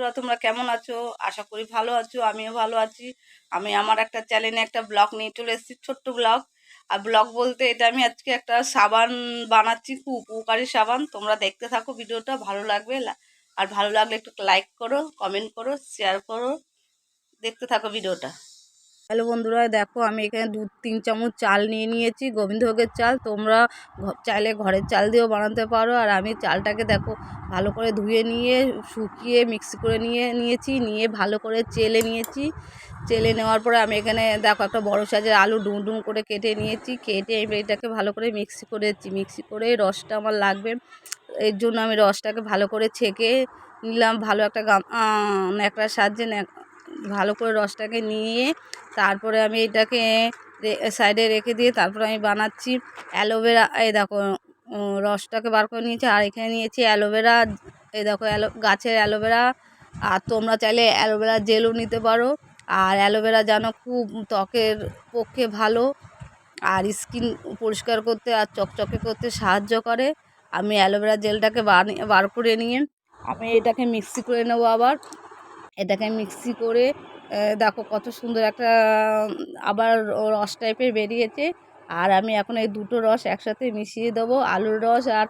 বন্ধুরা, তোমরা কেমন আছো? আশা করি ভালো আছো, আমিও ভালো আছি। আমি আমার একটা চ্যানেলে একটা ব্লগ নিয়ে চলে এসেছি, ছোট্ট ব্লগ আর ব্লগ বলতে এটা আমি আজকে একটা সাবান বানাচ্ছি খুব উপকারী সাবান। তোমরা দেখতে থাকো ভিডিওটা, ভালো লাগবে আর ভালো লাগলে একটু লাইক করো কমেন্ট করো শেয়ার করো। দেখতে থাকো ভিডিওটা। হ্যালো বন্ধুরা দেখো আমি এখানে দু তিন চামচ চাল নিয়ে নিয়েছি, গোবিন্দভোগের চাল। তোমরা চাইলে ঘরের চাল দিয়েও বানাতে পারো। আর আমি চালটাকে দেখো ভালো করে ধুয়ে নিয়ে, শুকিয়ে মিক্সি করে নিয়ে নিয়েছি, নিয়ে ভালো করে চেলে নিয়েছি। চেলে নেওয়ার পরে আমি এখানে দেখো একটা বড় সাইজের আলু ডুম ডুম করে কেটে নিয়েছি। কেটে আমি এটাকে ভালো করে মিক্সি করেছি। মিক্সি করে রসটা আমার লাগবে। এর জন্য আমি রসটাকে ভালো করে ছেঁকে নিলাম। ভালো একটা গাম ন্যাকড়ার সাহায্যে ভালো করে রসটাকে নিয়ে তারপরে আমি এটাকে সাইডে রেখে দিয়ে তারপরে আমি বানাচ্ছি অ্যালোভেরা। এই দেখো রসটাকে বার করে নিয়েছি আর এখানে নিয়েছি অ্যালোভেরা। এই দেখো, অ্যালো গাছের অ্যালোভেরা। আর তোমরা চাইলে অ্যালোভেরা জেলও নিতে পারো। আর অ্যালোভেরা যেন খুব ত্বকের পক্ষে ভালো আর স্কিন পরিষ্কার করতে আর চকচকে করতে সাহায্য করে। আমি অ্যালোভেরা জেলটাকে বার করে নিয়ে আমি এটাকে মিক্সি করে নেব আবার। এটাকে মিক্সি করে দেখো কত সুন্দর একটা, আবার রস টাইপের বেরিয়েছে। আর আমি এখন এই দুটো রস একসাথে মিশিয়ে দেবো, আলুর রস আর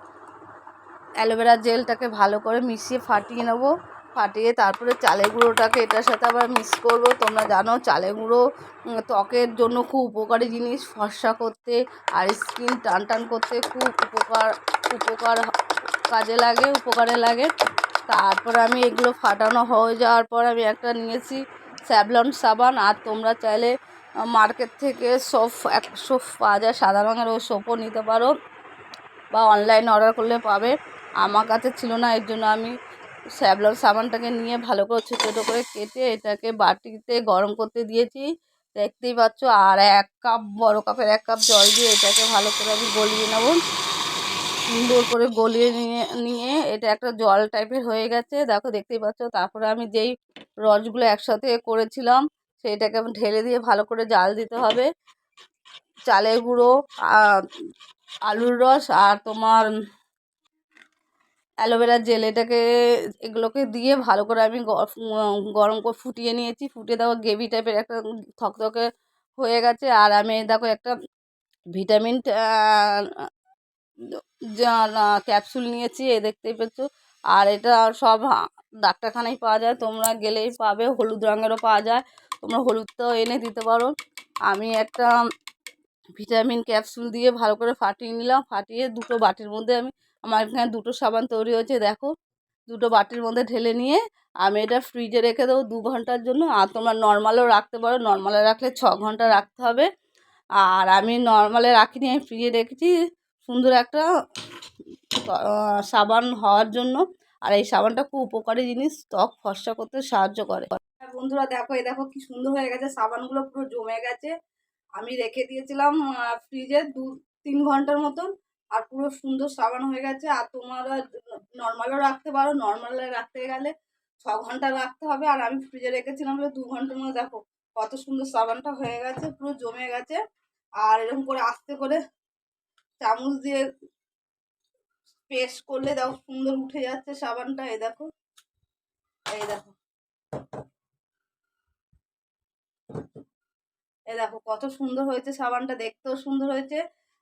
অ্যালোভেরা জেলটাকে ভালো করে মিশিয়ে ফাটিয়ে নেব। ফাটিয়ে তারপরে চালের গুঁড়োটাকে এটার সাথে আবার মিক্স করব। তোমরা জানো চালের গুঁড়ো ত্বকের জন্য খুব উপকারী জিনিস। ফর্সা করতে আর স্কিন টান টান করতে খুব উপকার উপকার কাজে লাগে, উপকারে লাগে। তারপর আমি এগুলো ফাটানো হয়ে যাওয়ার পর আমি একটা নিয়েছি স্যাভলন সাবান আর তোমরা চাইলে মার্কেট থেকে সোপ এক সোপ পাওয়া যায়। সাদা রঙের ওই সোপও নিতে পারো বা অনলাইন অর্ডার করলে পাবে। আমার কাছে ছিল না, এর জন্য আমি স্যাভলন সাবানটাকে নিয়ে ভালো করে ছোটো ছোটো করে কেটে এটাকে বাটিতে গরম করতে দিয়েছি। দেখতেই পাচ্ছ, আর এক কাপ, বড় কাপের এক কাপ জল দিয়ে এটাকে ভালো করে আমি গলিয়ে নেব। সুন্দর করে গলিয়ে নিয়ে নিয়ে এটা একটা জল টাইপের হয়ে গেছে। দেখো দেখতেই পাচ্ছ, তারপরে আমি যেই রসগুলো একসাথে করেছিলাম, সেইটাকে ঢেলে দিয়ে ভালো করে জাল দিতে হবে। চালের গুঁড়ো আলুর রস আর তোমার অ্যালোভেরা জেল এটাকে, এগুলোকে দিয়ে ভালো করে আমি গরম করে ফুটিয়ে নিয়েছি। ফুটিয়ে দেখো গ্রেভি টাইপের একটা থকথকে হয়ে গেছে। আর আমি দেখো একটা ভিটামিন ক্যাপসুল নিয়েছি, এ দেখতেই পাচ্ছ আর এটা সব ডাক্তারখানায় পাওয়া যায়। তোমরা গেলেই পাবে, হলুদ রঙেরও পাওয়া যায়। তোমরা হলুদটাও এনে দিতে পারো। আমি একটা ভিটামিন ক্যাপসুল দিয়ে ভালো করে ফাটিয়ে নিলাম। ফাটিয়ে দুটো বাটির মধ্যে আমি, আমার এখানে দুটো সাবান তৈরি হয়েছে, দেখো। দুটো বাটির মধ্যে ঢেলে নিয়ে আমি এটা ফ্রিজে রেখে দেবো দু ঘণ্টার জন্য। আর তোমরা নর্মালও রাখতে পারো। নর্মালে রাখলে ছ ঘণ্টা রাখতে হবে। আর আমি নর্মালে রাখিনি, আমি ফ্রিজে রেখেছি সুন্দর একটা সাবান হওয়ার জন্য। আর এই সাবানটা খুব উপকারী জিনিস, ত্বক ফর্সা করতে সাহায্য করে। বন্ধুরা দেখো, এই দেখো কি সুন্দর হয়ে গেছে, সাবানগুলো পুরো জমে গেছে। আমি রেখে দিয়েছিলাম ফ্রিজে দু, তিন ঘণ্টার মতন, আর পুরো সুন্দর সাবান হয়ে গেছে। আর তোমরা নর্মালও রাখতে পারো, নর্মালে রাখতে গেলে ছ ঘণ্টা রাখতে হবে। আর আমি ফ্রিজে রেখেছিলাম বলে দু ঘণ্টার মধ্যে, দেখো কত সুন্দর সাবানটা হয়ে গেছে, পুরো জমে গেছে। আর এরকম করে আস্তে করে চামচ দিয়ে পেস্ট করলে দেখো সুন্দর উঠে যাচ্ছে সাবানটা, এই দেখো। এই দেখো। এই দেখো কত সুন্দর হয়েছে সাবানটা, দেখতেও সুন্দর হয়েছে।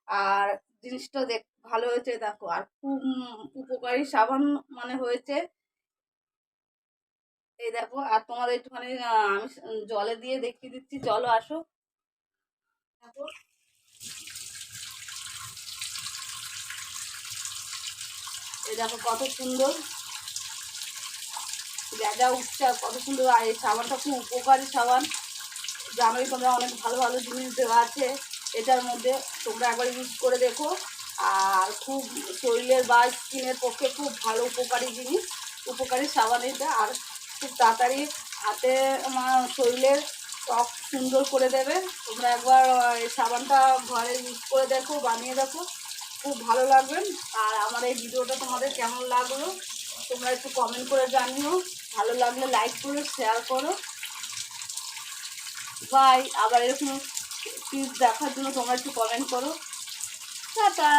আর জিনিসটাও দেখ, ভালো হয়েছে দেখো। আর খুব উপকারী সাবান মানে হয়েছে। এই দেখো, আর তোমাদের একটুখানি আমি জলে দিয়ে দেখিয়ে দিচ্ছি। চলো আসো। দেখো। এই দেখো কত সুন্দর। যা উঠছে কত সুন্দর। আর এই সাবানটা খুব উপকারী সাবান। জানোই তোমরা অনেক ভালো ভালো জিনিস দেওয়া আছে এটার মধ্যে। তোমরা একবার ইউজ করে দেখো। আর খুব শরীরের বা স্কিনের পক্ষে খুব ভালো উপকারী জিনিস। উপকারী সাবান এটা। আর খুব তাড়াতাড়ি হাতে শরীরের ত্বক সুন্দর করে দেবে। তোমরা একবার এই সাবানটা ঘরে ইউজ করে দেখো, বানিয়ে দেখো। খুব ভালো লাগবেন আর আমার এই ভিডিওটা তোমাদের কেমন লাগল, তোমরা একটু কমেন্ট করে জানিও। ভালো লাগলে লাইক করো শেয়ার করো। বাই আবার এরকম টিপস দেখার জন্য তোমরা একটু কমেন্ট করো। টাটা